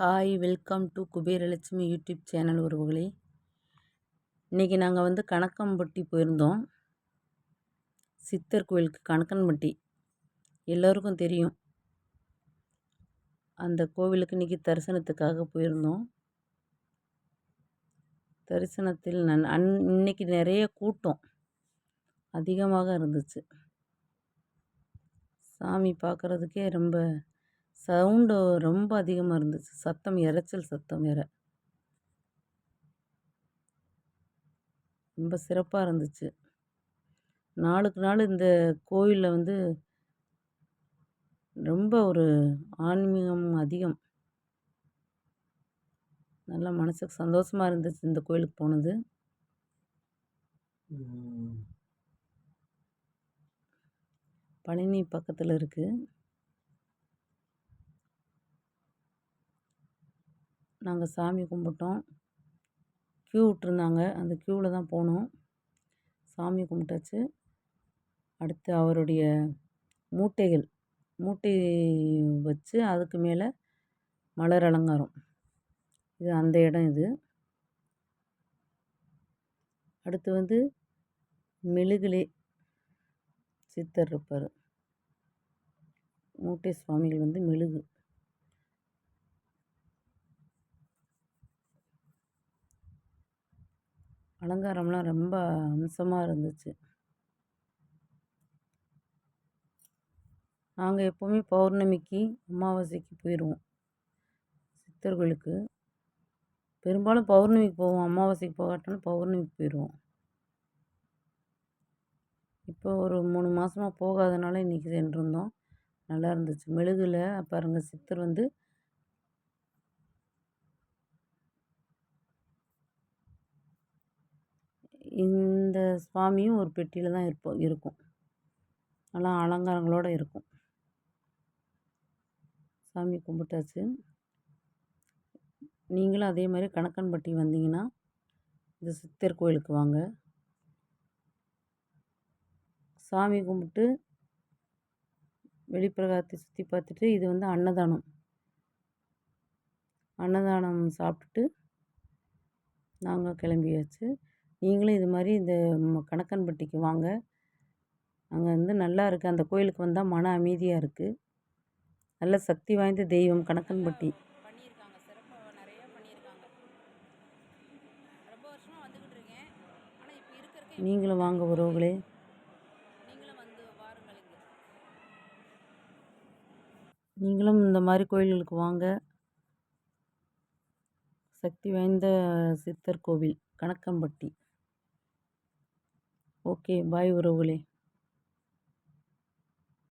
Hi welcome to Kuberalakshmi YouTube channel உறவுகளே. இன்றைக்கி நாங்கள் வந்து கணக்கம்பட்டி போயிருந்தோம். சித்தர் கோயிலுக்கு கணக்கன்பட்டி எல்லோருக்கும் தெரியும். அந்த கோவிலுக்கு இன்றைக்கி தரிசனத்துக்காக போயிருந்தோம். தரிசனத்தில் நான் அன் இன்னைக்கு நிறைய கூட்டம் அதிகமாக இருந்துச்சு. சாமி பார்க்குறதுக்கே ரொம்ப சவுண்டு ரொம்ப அதிகமாக இருந்துச்சு. சத்தம் இரைச்சல் சத்தம் வேறு. ரொம்ப சிறப்பாக இருந்துச்சு. நாளுக்கு நாள் இந்த கோயிலில் வந்து ரொம்ப ஒரு ஆன்மீகம் அதிகம். நல்லா மனசுக்கு சந்தோஷமாக இருந்துச்சு இந்த கோயிலுக்கு போனது. பழனி பக்கத்தில் இருக்குது நாங்கள் சாமி கும்பிட்டோம். க்யூ விட்ருந்தாங்க அந்த க்யூவில் தான் போனோம். சாமி கும்பிட்டாச்சு. அடுத்து அவருடைய மூட்டைகள். மூட்டை வச்சு அதுக்கு மேலே மலர் அலங்காரம். இது அந்த இடம் இது. அடுத்து வந்து மெழுகிலே சித்தர் இருப்பார். மூட்டை சுவாமிகள் வந்து மெழுகு. அலங்காரம்லாம் ரொம்ப அம்சமாக இருந்துச்சு. நாங்கள் எப்போவுமே பௌர்ணமிக்கு அமாவாசைக்கு போயிடுவோம் சித்தர்களுக்கு. பெரும்பாலும் பௌர்ணமிக்கு போவோம். அமாவாசைக்கு போகாட்டாலும் பௌர்ணமிக்கு போயிடுவோம் இப்போ ஒரு மூணு மாதமாக போகாதனால இன்றைக்கி சென்றிருந்தோம். நல்லா இருந்துச்சு. மெழுகில் பாருங்கள் சித்தர் வந்து இந்த சுவாமியும் ஒரு பெட்டியில் தான் இருப்போம் இருக்கும். நல்லா அலங்காரங்களோடு இருக்கும். சாமி கும்பிட்டாச்சு. நீங்களும் அதே மாதிரி கணக்கன்பட்டி வந்தீங்கன்னா இந்த சித்தர் கோயிலுக்கு வாங்க. சாமி கும்பிட்டு வெளிப்பிரகாரத்தை சுற்றி பார்த்துட்டு இது வந்து அன்னதானம். அன்னதானம் சாப்பிட்டுட்டு நாங்கள் கிளம்பியாச்சு. நீங்களும் இது மாதிரி இந்த கணக்கன்பட்டிக்கு வாங்க. அங்கே வந்து நல்லா இருக்குது அந்த கோயிலுக்கு வந்தால் மன அமைதியாக இருக்குது நல்ல சக்தி வாய்ந்த தெய்வம் கணக்கன்பட்டி. நீங்களும் வாங்க உறவுகளே. நீங்களும் இந்த மாதிரி கோயில்களுக்கு வாங்க. சக்தி வாய்ந்த சித்தர் கோவில் கணக்கம்பட்டி ஓகே பாய் உறவுகளே